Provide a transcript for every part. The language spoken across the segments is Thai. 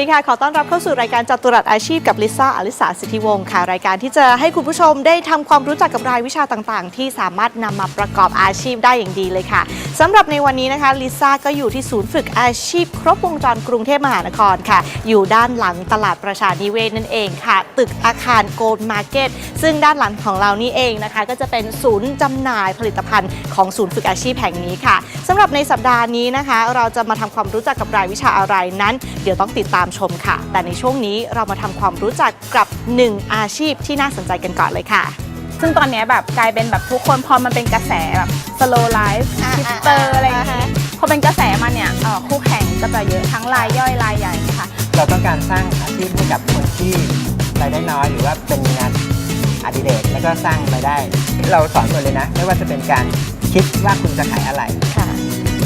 ดีค่ะ ขอต้อนรับเข้าสู่รายการจัตุรัสอาชีพกับลิซ่าอลิสาสิทธิวงศ์ค่ะ รายการที่จะให้คุณผู้ชมได้ทำความรู้จักกับรายวิชาต่างๆ ที่สามารถนำมาประกอบอาชีพได้อย่างดีเลยค่ะสำหรับในวันนี้นะคะลิซ่าก็อยู่ที่ศูนย์ฝึกอาชีพ ครบวงจรกรุงเทพมหานครค่ะ อยู่ด้านหลังตลาดประชานิเวศนั่นเองค่ะ ตึกอาคารโกลด์มาร์เก็ตซึ่งด้านหลังของเรานี่เองนะคะ ก็จะเป็นศูนย์จำหน่ายผลิตภัณฑ์ของศูนย์ฝึกอาชีพแห่งนี้ค่ะสำหรับในสัปดาห์นี้นะคะ เราจะมาทำความรู้จักกับรายวิชาอะไรนั้น เดี๋ยวต้องติดตามชมค่ะ แต่ในช่วงนี้เรามาทำความรู้จักกับหนึ่งอาชีพที่น่าสนใจกันก่อนเลยค่ะ ซึ่งตอนเนี้ยแบบกลายเป็นแบบทุกคนพอมันเป็นกระแสแบบ slow life อ่าฮิปสเตออ่าร์อะไรอย่างอ่าเงี้ยพอเป็นกระแสมาเนี่ยเอ่อคู่แข่งก็จะเยอะทั้งรายย่อยรายใหญ่ค่ะ เราต้องการสร้างอาชีพให้กับคนที่รายได้น้อยหรือว่าเป็นงานอดิเรกแล้วก็สร้างรายได้ เราสอนหมดเลยนะ ไม่ว่าจะเป็นการคิดว่าคุณจะขายอะไรค่ะ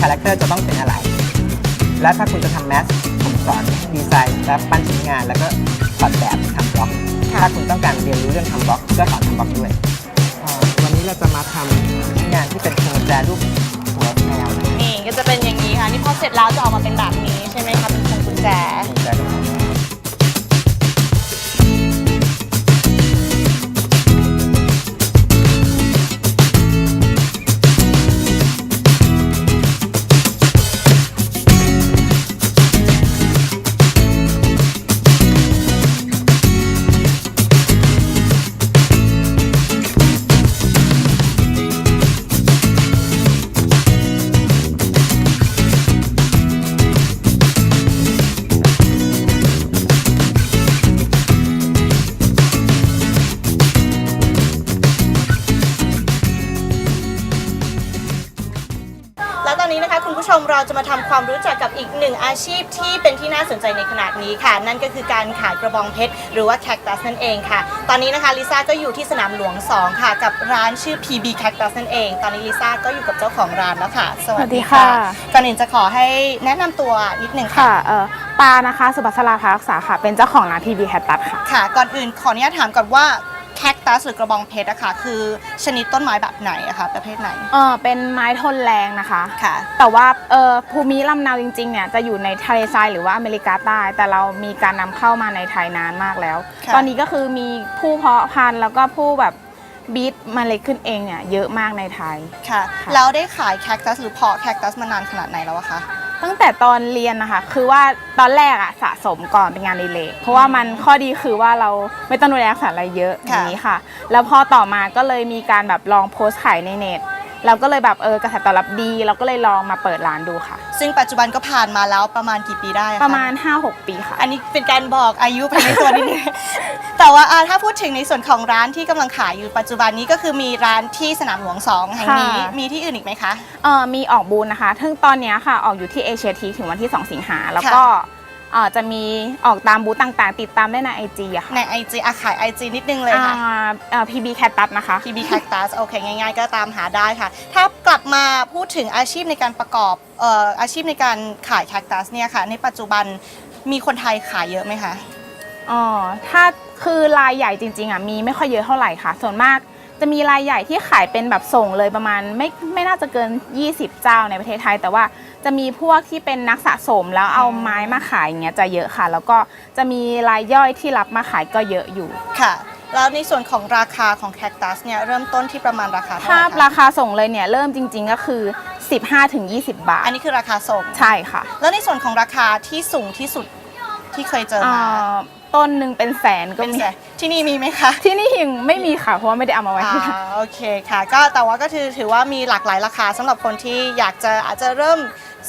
คาแรคเตอร์จะต้องเป็นอะไร และถ้าคุณจะทำแมสผม สอนดีไซน์และปั้นชิ้นงาน แล้วก็ถอดแบบทำบล็อก ค่ะ ถ้าคุณต้องการเรียนรู้เรื่องทำบล็อกก็สอนทำบล็อกด้วยอ่าวันนี้เราจะมาทำชิ้นงานที่เป็นพวงกุญแจรูปหัวแมวนะนี่ก็จะเป็นอย่างนี้ค่ะ นี่พอเสร็จแล้วจะออกมาเป็นแบบ อนนี้นะคะคุณผู้ชมเราจะมาทำความรู้จักกับอีกหนึ่งอาชีพที่เป็นที่น่าสนใจในขณะนี้ค่ะ นั่นก็คือการขายกระบองเพชรหรือว่าแคคตัสนั่นเองค่ะ ตอนนี้นะคะลิซ่าก็อยู่ที่สนามหลวง 2 ค่ะ กับร้านชื่อ PB Cactus นั่นเอง ตอนนี้ลิซ่าก็อยู่กับเจ้าของร้านแล้วค่ะ สวัสดีสวัสดีค่ะก่อนอื่นจะขอให้แนะนำตัวนิดหนึ่งค่ะค่ะเอ่อปานะคะ สุภัสราภารักษาค่ะ เป็นเจ้าของร้านทีวีแฮตตัดค่ะ ค่ะ ก่อนอื่นขออนุญาตถามก่อนว่า แคคตัสหรือกระบองเพชรอะค่ะ คือชนิดต้นไม้แบบไหนอะคะประเภทไหน เออเป็นไม้ทนแรงนะคะ ค่ะ แต่ว่าเออภูมิลำเนาจริงๆเนี่ยจะอยู่ในทะเลทรายหรือว่าอเมริกาใต้ แต่เรามีการนำเข้ามาในไทยนานมากแล้ว ค่ะ ตอนนี้ก็คือมีผู้เพาะพันธุ์แล้วก็ผู้แบบบีทเมาเล็ดขึ้นเองเนี่ยเยอะมากในไทย ค่ะ ค่ะ แล้วได้ขายแคคตัสหรือเพาะแคคตัสมานานขนาดไหนแล้วอะคะ ตั้งแต่ตอนเรียนนะคะ คือว่าตอนแรกอะสะสมก่อนเป็นงานอดีเลกเพราะว่ามันข้อดีคือว่าเราไม่ต้องดูแลรักษาอะไรเยอะอค่ะย่างนี้ค่ะ แล้วพอต่อมาก็เลยมีการแบบลองโพสต์ขายในเน็ต เราก็เลยแบบเออกระแสตอบรับดี เราก็เลยลองมาเปิดร้านดูค่ะ ซึ่งปัจจุบันก็ผ่านมาแล้วประมาณกี่ปีได้คประมาณ 5-6 ปีค่ะ อันนี้เป็นการบอกอายุภายในตัวนิดนึง แต่ว่าอ่าถ้าพูดถึงในส่วนของร้านที่กำลังขายอยู่ปัจจุบันนี้ก็คือมีร้านที่สนามหลวง2แห่งนี้ ค่ะ มีที่อื่นอีกไหมคะ เออมีออกบูธนะคะซึ่งตอนเนี้ยค่ะออกอยู่ที่เอเชียทีถึงวันที่ 2 สิงหาแล้วก็เอ่อจะมีออกตามบูธต่างๆ ติดตามได้ในไอจีอะค่ะใน IG อาขาย IG นิดนึงเลยค่ะอ่าเอ่อ PB Cactus นะคะ PB Cactus โอเคง่ายๆ ก็ตามหาได้ค่ะ ถ้ากลับมาพูดถึงอาชีพในการประกอบเอ่ออาชีพในการขายแคคตัสเนี่ยค่ะ ในปัจจุบันมีคนไทยขายเยอะไหมคะ อ๋อ ถ้าคือรายใหญ่จริงๆอะมีไม่ค่อยเยอะเท่าไหร่ค่ะ ส่วนมาก จะมีรายใหญ่ที่ขายเป็นแบบส่งเลยประมาณไม่ไม่น่าจะเกิน 20 เจ้าในประเทศไทย แต่ว่าจะมีพวกที่เป็นนักสะสมแล้วเอาไม้มาขายอย่างเงี้ยจะเยอะค่ะ แล้วก็จะมีรายย่อยที่รับมาขายก็เยอะอยู่ ค่ะ แล้วในส่วนของราคาของแคคตัสเนี่ยเริ่มต้นที่ประมาณราคาเท่าไหถ้าร่คะราคาส่งเลยเนี่ยเริ่มจริง ๆ ก็คือ 15-20 บาทอันนี้คือราคาส่ง ใช่ค่ะ แล้วในส่วนของราคาที่สูงที่สุดที่เคยเจอเอ่มา อ ต้นหนึ่งเป็นแสนก็เป็นมี แสนที่นี่มีไหมคะที่นี่ยังไม่มีค่ะ เพราะว่าไม่ได้เอามาไว้อ่าที่นี่โอเคค่ะ ก็แต่ว่าก็ถือถือว่ามีหลากหลายราคาสำหรับคนที่อยากจะอาจจะเริ่ม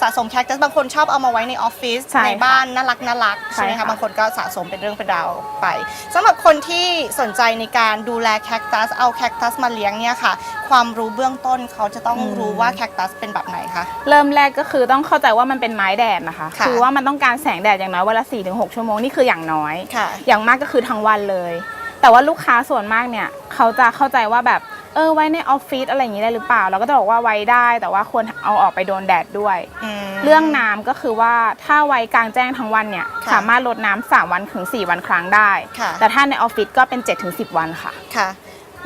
สะสมแคคตัสบางคนชอบเอามาไว้ในออฟฟิศใช่ค่ะในบ้านน่ารักน่ารักใช่ไหมใช่คะค่ะ บางคนก็สะสมเป็นเรื่องเป็นราวไปสำหรับคนที่สนใจในการดูแลแคคตัสเอาแคคตัสมาเลี้ยงเนี่ยค่ะ ความรู้เบื้องต้นเขาจะต้องรู้ว่าแคคตัสเป็นแบบไหนคะ เริ่มแรกก็คือต้องเข้าใจว่ามันเป็นไม้แดดนะคะค่ะ อว่ามันต้องการแสงแดดอย่างน้อยวันละ4ี่ถึงหชั่วโมงนี่คืออย่างน้อย ค่ะ อย่างมากก็คือทั้งวันเลย แต่ว่าลูกค้าส่วนมากเนี่ย เขาจะเข้าใจว่าแบบ เออไว้ในออฟฟิศอะไรอย่างนี้ได้หรือเปล่า เราก็จะบอกว่าไว้ได้แต่ว่าควรเอาออกไปโดนแดดด้วย ม เรื่องน้ำก็คือว่าถ้าไว้กลางแจ้งทั้งวันเนี่ยค่ะสามารถลดน้ำสามวันถึง4วันครั้งได้ ค่ะ แต่ถ้าในออฟฟิศก็เป็น 7-10 วันค่ะ ค่ะ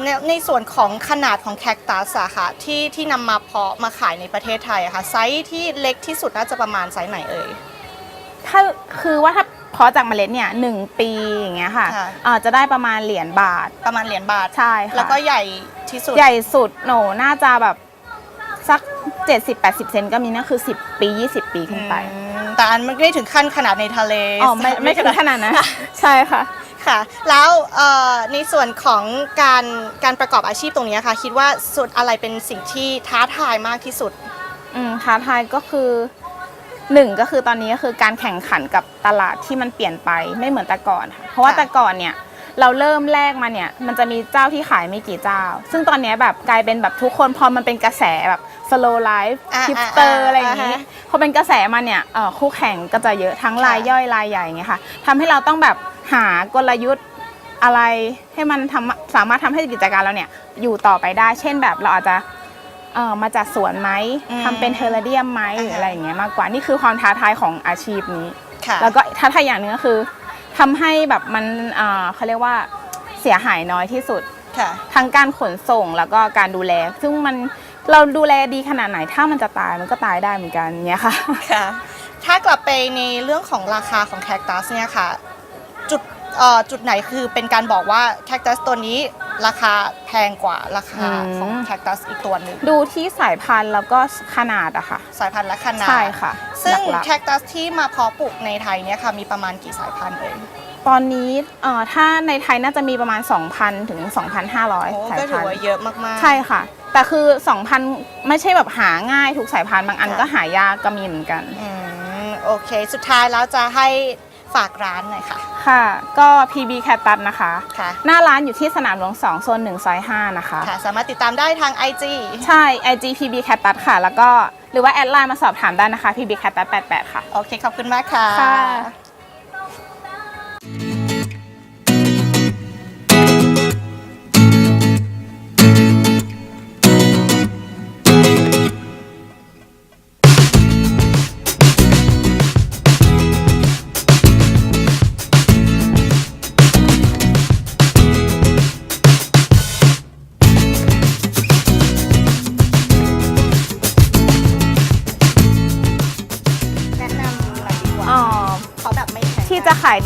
ในในส่วนของขนาดของแคคตัสอะค่ะที่ที่นำมาเพาะมาขายในประเทศไทยอะค่ะไซส์ที่เล็กที่สุดน่าจะประมาณไซส์ไหนเอ่ย ถ้าคือว่าถ้าเพาะจากเมล็ดเนี่ยหนึ่งปีอย่างเงี้ยค่ะค่ะอ่าจะได้ประมาณเหรียญบาทประมาณเหรียญบาท ใช่ค่ะแล้วก็ใหญ่ที่สุด ใหญ่สุดหนูน่าจะแบบสัก 70-80 เซนก็มีนั่นคือ 10 ปี 20 ปีขึ้นไป อืมแต่อันมันไม่ได้ถึงขั้นขนาดในทะเลอ๋อไม่ไม่ถึงขนาดนั้น ใช่ค่ะ ค่ะ แล้วเอ่อในส่วนของการการประกอบอาชีพตรงนี้ค่ะ คิดว่าสุดอะไรเป็นสิ่งที่ท้าทายมากที่สุด อืมท้าทายก็คือ หนึ่งก็คือตอนนี้ก็คือการแข่งขันกับตลาดที่มันเปลี่ยนไปไม่เหมือนแต่ก่อนค่ะเพราะว่าค่ะ แต่ก่อนเนี่ยเราเริ่มแรกมาเนี่ยมันจะมีเจ้าที่ขายไม่กี่เจ้า ซึ่งตอนเนี้ยแบบกลายเป็นแบบทุกคนพอมันเป็นกระแสแบบ slow life อ่า h i p s t e r อ่าอะไรอย่างนี้อ่าฮะพอเป็นกระแสมาเนี่ยเอ่อคู่แข่งก็จะเยอะทั้งรายค่ะ ย่อยรายใหญ่อย่างเงี้ยค่ะทำให้เราต้องแบบหากลยุทธ์อะไรให้มันทำสามารถทำให้กิจการเราเนี่ยอยู่ต่อไปได้ เช่นแบบเราอาจจะ เอ่อมาจัดสวนไหมอืมทำเป็นเทอร์เดียมไหมหรืออ่าฮะอะไรอย่างเงี้ยมากกว่านี่คือความท้าทายของอาชีพนี้ ค่ะแล้วก็ท้าทายอย่างหนึ่งก็คือทำให้แบบมันเอ่อเขาเรียกว่าเสียหายน้อยที่สุด ค่ะ ทั้งการขนส่งแล้วก็การดูแล ซึ่งมันเราดูแลดีขนาดไหนถ้ามันจะตายมันก็ตายได้เหมือนกันเนี้ยค่ะ ค่ะ ถ้ากลับไปในเรื่องของราคาของแคคตัสเนี่ยค่ะ จุดเอ่อจุดไหนคือเป็นการบอกว่าแคคตัสตัวนี้ ราคาแพงกว่าราคาอืมของแคคตัสอีกตัวหนึ่งดูที่สายพันธุ์แล้วก็ขนาดอะค่ะ สายพันธุ์และขนาดใช่ค่ะ ซึ่งหลักๆแคคตัสที่มาเพาะปลูกในไทยเนี่ยค่ะมีประมาณกี่สายพันธุ์เอ่ยตอนนี้เอ่อถ้าในไทยน่าจะมีประมาณ 2,000 ถึงโอ้2,500 สายก็ถืพัอนว่าธุ์เยอะมากๆ ใช่ค่ะ แต่คือ 2,000 ไม่ใช่แบบหาง่ายทุกสายพันธุ์บางอันค่ะก็หายากก็มีเหมือนกันอืมโอเค สุดท้ายแล้วจะให้ ฝากร้านหน่อยค่ะ ค่ะ ก็ PB Cactus นะคะ ค่ะ หน้าร้านอยู่ที่สนามหลวง2โซน1ซอย5นะคะ ค่ะ สามารถติดตามได้ทาง IG ใช่ IG PB Cactus ค่ะ แล้วก็หรือว่าแอดไลน์มาสอบถามได้นะคะ PB Cactus 88 ค่ะ โอเค ขอบคุณมากค่ะ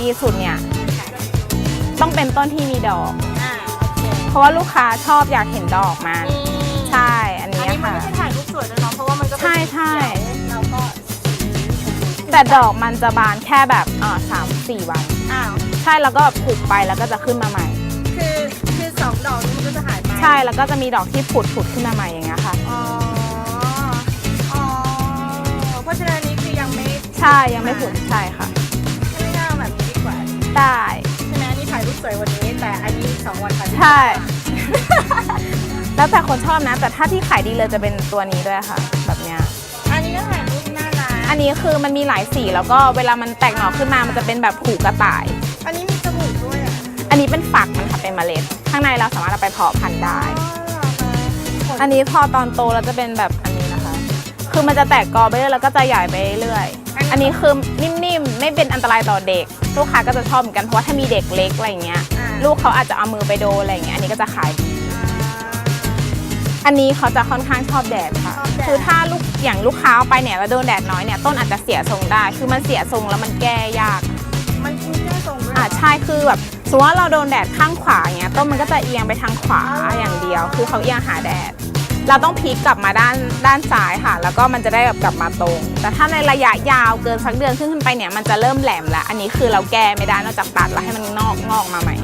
ดีสุดเนี่ยต้องเป็นต้นที่มีดอก อ่าโอเคเพราะว่าลูกค้าชอบอยากเห็นดอกมันอืมใช่ อันอันนี้นี้มันค่ะ ไม่ใช่ถ่ายรูปสวยด้วยเนาะเพราะว่ามันก็เป็นใช่ใช่สีเขียวแล้วก็สีชมพูแต่ดอกมันจะบานแค่แบบอ่าสามสี่วัน อ้าวใช่แล้วก็ปลูกไปแล้วก็จะขึ้นมาใหม่ คือคือสองดอกนี้มันก็จะหายไปใช่แล้วก็จะมีดอกที่ผุดผุดขึ้นมาใหม่อย่างเงี้ยค่ะ อ๋ออ๋อเพราะฉะนั้นอันนี้คือยังไม่ ใช่ยังไม่ผุดใช่ค่ะ ได้ ใช่ไหมอันนี้ถ่ายรูปสวยวันนี้ แต่อันนี้สองวันถ่ายรูปใช่ แล้วแต่คนชอบนะ แต่ถ้าที่ขายดีเลยจะเป็นตัวนี้ด้วยค่ะ แบบเนี้ย อันนี้ก็ถ่ายรูปน่ารักอันนี้คือมันมีหลายสีแล้วก็เวลามันแตกหน่อขึ้นมา มันจะเป็นแบบผูกกระต่าย อันนี้มีจมูกด้วยอะอันนี้เป็นฝักมันค่ะเป็นเมล็ด ข้างในเราสามารถเอาไปเพาะพันธุ์ได้อ๋ออันนี้พอตอนโตแล้วจะเป็นแบบอันนี้นะคะ คือมันจะแตกกอไปเรื่อยแล้วก็จะใหญ่ไปเรื่อยๆอันนี้คือนิ่มๆไม่ เป็นอันตรายต่อเด็ก ลูกค้าก็จะชอบเหมือนกันเพราะว่าถ้ามีเด็กเล็กอะไรอย่างเงี้ยอ่า ลูกเขาอาจจะเอามือไปโดนอะไรอย่างเงี้ยอันนี้ก็จะขายดีอันนี้เขาจะค่อนข้างชอบแดดค่ะชอบแดด คือถ้าลูกอย่างลูกค้าเอาไปเนี่ยแล้วโดนแดดน้อยเนี่ยต้นอาจจะเสียทรงได้ คือมันเสียทรงแล้วมันแก้ยาก มันมีแก้ทรงด้วยเหรอ่าใช่คือแบบสมมติว่าเราโดนแดดข้างขวาอย่างเงี้ยต้นมันก็จะเอียงไปทางขวาอย่างเดียว คือเขาเอียงหาแดด เราต้องพลิกกลับมาด้านด้านซ้ายค่ะ แล้วก็มันจะได้แบบกลับมาตรง แต่ถ้าในระยะยาวเกินสักเดือนขึ้นขึ้นไปเนี่ยมันจะเริ่มแหลมแล้ว อันนี้คือเราแก้ไม่ได้นอกจากตัดแล้วให้มันงอกงอกมาใหม่